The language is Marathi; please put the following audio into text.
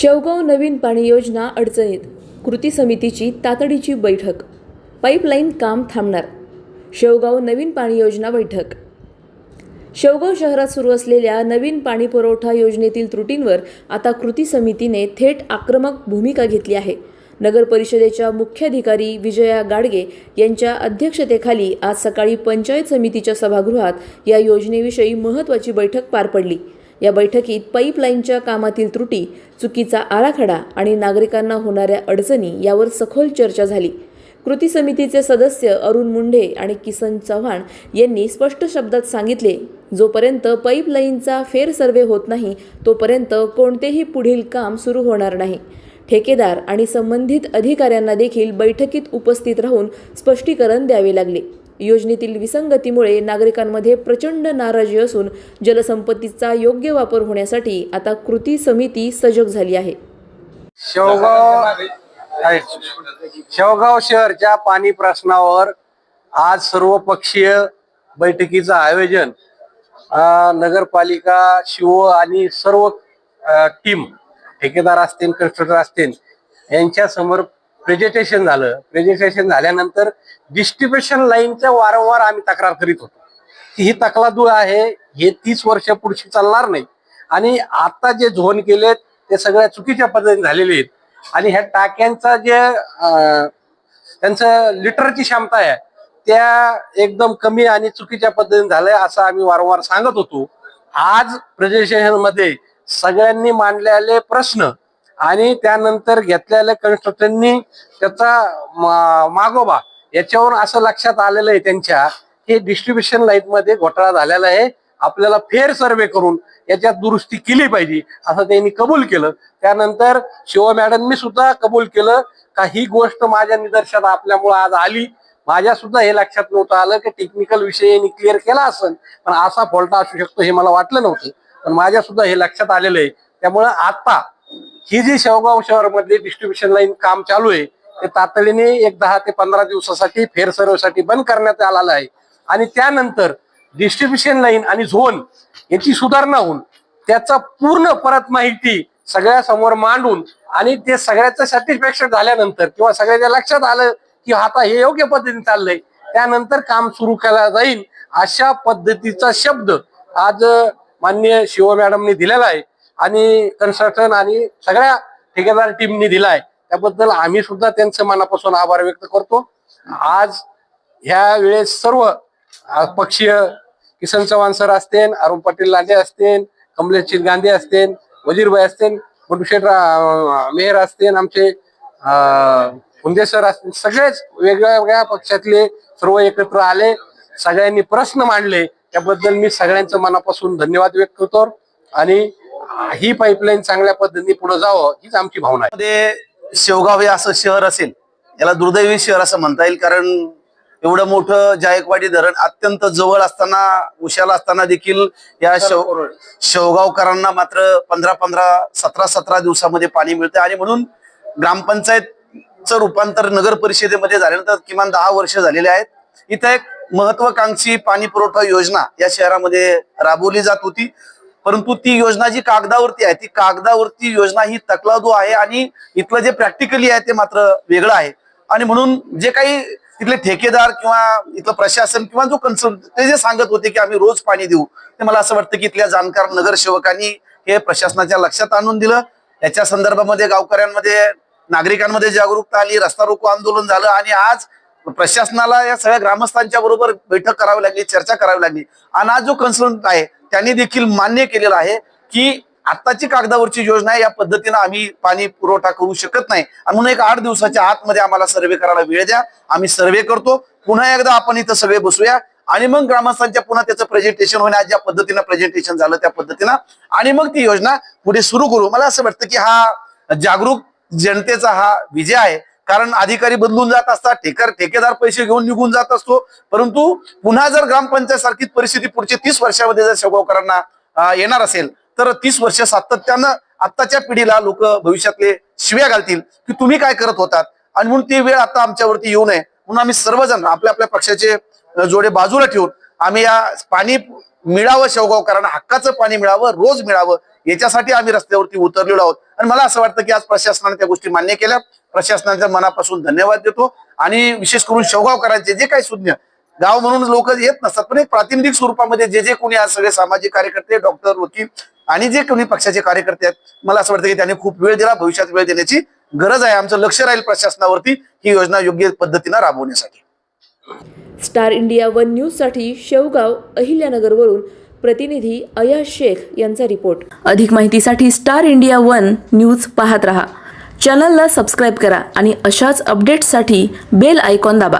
शेवगाव नवीन पाणी योजना अडचणीत. कृती समितीची तातडीची बैठक. पाईपलाईन काम थांबणार. शेवगाव नवीन पाणी योजना बैठक. शेवगाव शहरात सुरू असलेल्या नवीन पाणी पुरवठा योजनेतील त्रुटींवर आता कृती समितीने थेट आक्रमक भूमिका घेतली आहे. नगर परिषदेच्या मुख्याधिकारी विजया गाडगे यांच्या अध्यक्षतेखाली आज सकाळी पंचायत समितीच्या सभागृहात या योजनेविषयी महत्त्वाची बैठक पार पडली. या बैठकीत पाईपलाईनच्या कामातील त्रुटी चुकीचा आराखडा आणि नागरिकांना होणाऱ्या अडचणी यावर सखोल चर्चा झाली. कृती समितीचे सदस्य अरुण मुंढे आणि किसन चव्हाण यांनी स्पष्ट शब्दात सांगितले जोपर्यंत पाईपलाईनचा फेर सर्वे होत नाही तोपर्यंत कोणतेही पुढील काम सुरू होणार नाही. ठेकेदार आणि संबंधित अधिकाऱ्यांना देखील बैठकीत उपस्थित राहून स्पष्टीकरण द्यावे लागले. योजनेतील विसंगतीमुळे नागरिकांमध्ये प्रचंड नाराजी असून जलसंपत्तीचा योग्य वापर होण्यासाठी आता कृती समिती सजग झाली आहे. शेवगाव शेवगाव शहरच्या पाणी प्रश्नावर आज सर्वपक्षीय बैठकीचं आयोजन नगरपालिका शिव आणि सर्व टीम ठेकेदार असतील कन्स्ट्रक्टर असतील यांच्या समोर प्रेझेंटेशन झालं. प्रेझेंटेशन झाल्यानंतर डिस्ट्रीब्युशन लाईनच्या वारंवार आम्ही तक्रार करीत होतो. की ही तकलादूळ आहे हे तीस वर्ष पुढची चालणार नाही. आणि आता जे झोन केलेत ते सगळ्या चुकीच्या पद्धतीने झालेले आहेत. आणि ह्या टाक्यांचा जे त्यांचं लिटरची क्षमता आहे त्या एकदम कमी आणि चुकीच्या पद्धतीने झालंय असं आम्ही वारंवार सांगत होतो. आज प्रेझेंटेशनमध्ये सगळ्यांनी मांडलेले प्रश्न आणि त्यानंतर घेतलेल्या कन्स्ट्रक्टरनी त्याचा मागोबा याच्यावर असं लक्षात आलेलं आहे त्यांच्या की डिस्ट्रीब्युशन लाइटमध्ये घोटाळा झालेला आहे. आपल्याला फेर सर्वे करून याच्यात दुरुस्ती केली पाहिजे असं त्यांनी कबूल केलं. त्यानंतर शिव मॅडमनी सुद्धा कबूल केलं का ही गोष्ट माझ्या निदर्शनात आपल्यामुळे आज आली. माझ्या सुद्धा हे लक्षात नव्हतं आलं की टेक्निकल विषय यांनी क्लिअर केला असेल. पण असा फॉल्ट असू शकतो हे मला वाटलं नव्हतं. पण माझ्या सुद्धा हे लक्षात आलेलं आहे. त्यामुळं आता ही जी शेवगाव शहर डिस्ट्रीब्युशन लाईन काम चालू आहे ते तातडीने एक दहा ते पंधरा दिवसासाठी फेरसर्वेसाठी बंद करण्यात आलेलं आहे. आणि त्यानंतर डिस्ट्रीब्युशन लाईन आणि झोन याची सुधारणा होऊन त्याचा पूर्ण परत माहिती सगळ्या समोर मांडून आणि ते सगळ्याचं सॅटिस्फॅक्शन झाल्यानंतर किंवा सगळ्याच्या लक्षात आलं की आता हे योग्य पद्धतीने चाललंय त्यानंतर काम सुरू केलं जाईल अशा पद्धतीचा शब्द आज माननीय शिव मॅडमने दिलेला आहे. आणि कन्स्ट्रक्शन आणि सगळ्या ठेकेदार टीमनी दिलाय. त्याबद्दल आम्ही सुद्धा त्यांचं मनापासून आभार व्यक्त करतो. आज ह्या वेळेस सर्व पक्षीय किसन चव्हाण सर असतील अरुण पाटील लांडे असतील कमलेश गांधी असतील वजीरभाई असतील बंडूशेठ मेहर असतील आमचे हुंदे सर असतील सगळेच वेगळ्या वेगळ्या पक्षातले सर्व एकत्र आले सगळ्यांनी प्रश्न मांडले. त्याबद्दल मी सगळ्यांचं मनापासून धन्यवाद व्यक्त करतो. आणि ही पाईपलाईन चांगल्या पद्धतीने पुढे जावं हीच आमची भावना आहे. मध्ये शेवगाव हे असं शहर असेल याला दुर्दैवी शहर असं म्हणता येईल कारण एवढं मोठं जायकवाडी धरण अत्यंत जवळ असताना उशाला असताना देखील या शेव शेवगावकरांना मात्र पंधरा पंधरा सतरा सतरा दिवसामध्ये पाणी मिळते आणि म्हणून ग्रामपंचायतचं रूपांतर नगर परिषदेमध्ये झाल्यानंतर किमान दहा वर्ष झालेले आहेत. इथं एक महत्वाकांक्षी पाणी पुरवठा योजना या शहरामध्ये राबवली जात होती. परंतु ती योजना जी कागदावरती आहे ती कागदावरती योजना ही तकलादू आहे आणि इथलं जे प्रॅक्टिकली आहे ते मात्र वेगळं आहे. आणि म्हणून जे काही तिथले ठेकेदार किंवा इथलं प्रशासन किंवा जो कन्सल्ट ते जे सांगत होते की आम्ही रोज पाणी देऊ ते मला असं वाटतं की इथल्या जाणकार नगरसेवकांनी हे प्रशासनाच्या लक्षात आणून दिलं. याच्या संदर्भामध्ये गावकऱ्यांमध्ये नागरिकांमध्ये जागरूकता आली रस्ता रोको आंदोलन झालं आणि आज प्रशासनाला या सगळ्या ग्रामस्थांच्या बरोबर बैठक करावी लागली चर्चा करावी लागली. आणि आज जो कन्सल्टंट आहे त्यांनी देखील मान्य केलेलं आहे की आत्ताची कागदावरची योजना आहे या पद्धतीनं आम्ही पाणी पुरवठा करू शकत नाही. आणि म्हणून एक आठ दिवसाच्या आतमध्ये आम्हाला सर्वे करायला वेळ द्या. आम्ही सर्वे करतो. पुन्हा एकदा आपण इथं सगळे बसूया आणि मग ग्रामस्थांच्या पुन्हा त्याचं प्रेझेंटेशन होण्या ज्या पद्धतीनं प्रेझेंटेशन झालं त्या पद्धतीनं. आणि मग ती योजना पुढे सुरू करू. मला असं वाटतं की हा जागरूक जनतेचा हा विजय आहे. कारण अधिकारी बदलून जात असतात ठेकर ठेकेदार पैसे घेऊन निघून जात असतो. परंतु पुन्हा जर ग्रामपंचायत सारखीच परिस्थिती पुढच्या तीस वर्षामध्ये जर शेगावकरांना येणार असेल तर तीस वर्ष सातत्यानं आत्ताच्या पिढीला लोक भविष्यातले शिव्या घालतील की तुम्ही काय करत होतात. आणि म्हणून ती वेळ आता आमच्यावरती येऊ नये. म्हणून आम्ही सर्वजण आपल्या आपल्या पक्षाचे जोडे बाजूला ठेवून आम्ही या पाणी मिळावं शेवगावकरांना हक्काचं पाणी मिळावं रोज मिळावं याच्यासाठी आम्ही रस्त्यावरती उतरलेलो आहोत. आणि मला असं वाटतं की आज प्रशासनाने त्या गोष्टी मान्य केल्या. प्रशासनाच्या मनापासून धन्यवाद देतो. आणि विशेष करून शेवगावकरांचे जे काही सुज्ञ गाव म्हणून लोक येत नसतात पण एक प्रातिनिधिक स्वरूपामध्ये जे जे कोणी आज सगळे सामाजिक कार्यकर्ते डॉक्टर वकील आणि जे कोणी पक्षाचे कार्यकर्ते आहेत मला असं वाटतं की त्यांनी खूप वेळ दिला भविष्यात वेळ देण्याची गरज आहे. आमचं लक्ष राहील प्रशासनावरती ही योजना योग्य पद्धतीनं राबवण्यासाठी. स्टार इंडिया वन न्यूजसाठी शेवगाव अहिल्यानगरवरून प्रतिनिधी अयाज शेख यांचा रिपोर्ट. अधिक माहितीसाठी स्टार इंडिया वन न्यूज पाहत रहा. चॅनलला सबस्क्राईब करा आणि अशाच अपडेट्ससाठी बेल आयकॉन दाबा.